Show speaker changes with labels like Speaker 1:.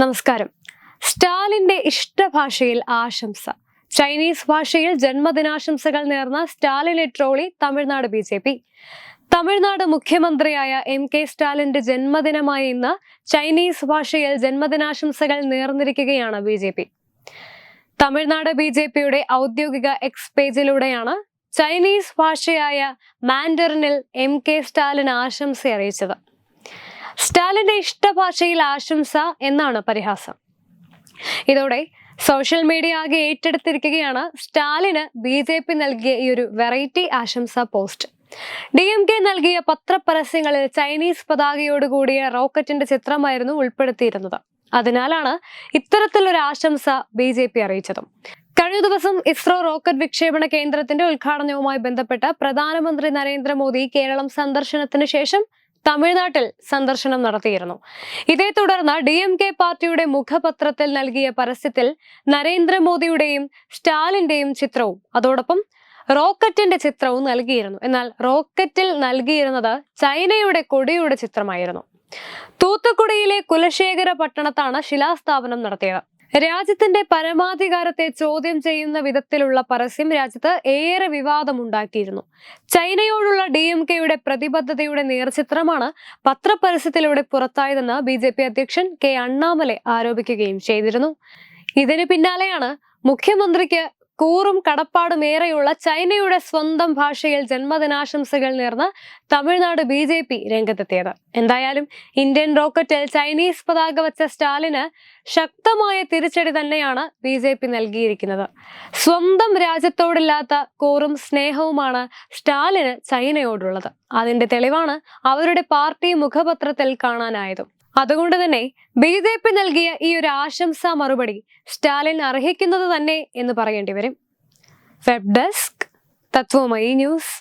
Speaker 1: നമസ്കാരം. സ്റ്റാലിന്റെ ഇഷ്ടഭാഷയിൽ ആശംസ. ചൈനീസ് ഭാഷയിൽ ജന്മദിനാശംസകൾ നേർന്ന സ്റ്റാലിനെ trolley Tamil Nadu B J P. Tamil Nadu മുഖ്യമന്ത്രിയായ എം കെ സ്റ്റാലിന്റെ ജന്മദിനമായ ഇന്ന് ചൈനീസ് ഭാഷയിൽ ജന്മദിനാശംസകൾ നേർന്നിരിക്കുകയാണ് B J P. Tamil Nadu B J പിയുടെ ഔദ്യോഗിക എക്സ് പേജിലൂടെയാണ് ചൈനീസ് ഭാഷയായ മാൻഡറിനിൽ എം കെ സ്റ്റാലിന് ആശംസ അറിയിച്ചത്. സ്റ്റാലിന്റെ ഇഷ്ടഭാഷയിൽ ആശംസ എന്നാണ് പരിഹാസം. ഇതോടെ സോഷ്യൽ മീഡിയ ആകെ ഏറ്റെടുത്തിരിക്കുകയാണ് സ്റ്റാലിന് ബി ജെ പി നൽകിയ ഈ ഒരു വെറൈറ്റി ആശംസ പോസ്റ്റ്. ഡി എം കെ നൽകിയ പത്രപരസ്യങ്ങളിൽ ചൈനീസ് പതാകയോട് കൂടിയ റോക്കറ്റിന്റെ ചിത്രമായിരുന്നു ഉൾപ്പെടുത്തിയിരുന്നത്. അതിനാലാണ് ഇത്തരത്തിലൊരു ആശംസ ബി ജെ പി അറിയിച്ചതും. കഴിഞ്ഞ ദിവസം ഇസ്രോ റോക്കറ്റ് വിക്ഷേപണ കേന്ദ്രത്തിന്റെ ഉദ്ഘാടനവുമായി ബന്ധപ്പെട്ട് പ്രധാനമന്ത്രി നരേന്ദ്രമോദി കേരളം സന്ദർശനത്തിന് ശേഷം തമിഴ്നാട്ടിൽ സന്ദർശനം നടത്തിയിരുന്നു. ഇതേ തുടർന്ന് ഡി എം കെ പാർട്ടിയുടെ മുഖപത്രത്തിൽ നൽകിയ പരസ്യത്തിൽ നരേന്ദ്രമോദിയുടെയും സ്റ്റാലിന്റെയും ചിത്രവും അതോടൊപ്പം റോക്കറ്റിന്റെ ചിത്രവും നൽകിയിരുന്നു. എന്നാൽ റോക്കറ്റിൽ നൽകിയിരുന്നത് ചൈനയുടെ കൊടിയുടെ ചിത്രമായിരുന്നു. തൂത്തുക്കുടിയിലെ കുലശേഖര പട്ടണത്താണ് ശിലാസ്ഥാപനം നടത്തിയത്. രാജ്യത്തിന്റെ പരമാധികാരത്തെ ചോദ്യം ചെയ്യുന്ന വിധത്തിലുള്ള പരസ്യം രാജ്യത്ത് ഏറെ വിവാദമുണ്ടാക്കിയിരുന്നു. ചൈനയോടുള്ള ഡി എം കെയുടെ പ്രതിബദ്ധതയുടെ നേർചിത്രമാണ് പത്രപരസ്യത്തിലൂടെ പുറത്തായതെന്ന് ബി ജെ പി അധ്യക്ഷൻ കെ അണ്ണാമലെ ആരോപിക്കുകയും ചെയ്തിരുന്നു. ഇതിന് പിന്നാലെയാണ് മുഖ്യമന്ത്രിക്ക് കൂറും കടപ്പാടും ഏറെയുള്ള ചൈനയുടെ സ്വന്തം ഭാഷയിൽ ജന്മദിനാശംസകൾ നേർന്ന് തമിഴ്നാട് ബി ജെ പി രംഗത്തെത്തിയത്. എന്തായാലും ഇന്ത്യൻ റോക്കറ്റിൽ ചൈനീസ് പതാക വെച്ച സ്റ്റാലിന് ശക്തമായ തിരിച്ചടി തന്നെയാണ് ബി ജെ പി നൽകിയിരിക്കുന്നത്. സ്വന്തം രാജ്യത്തോടില്ലാത്ത കൂറും സ്നേഹവുമാണ് സ്റ്റാലിന് ചൈനയോടുള്ളത്. അതിന്റെ തെളിവാണ് അവരുടെ പാർട്ടി മുഖപത്രത്തിൽ കാണാനായതും. അതുകൊണ്ട് തന്നെ ബി ജെ പി നൽകിയ ഈ ഒരു ആശംസാ മറുപടി സ്റ്റാലിൻ അർഹിക്കുന്നത് തന്നെ എന്ന് പറയേണ്ടി വരും. Web desk Tatwamayi news.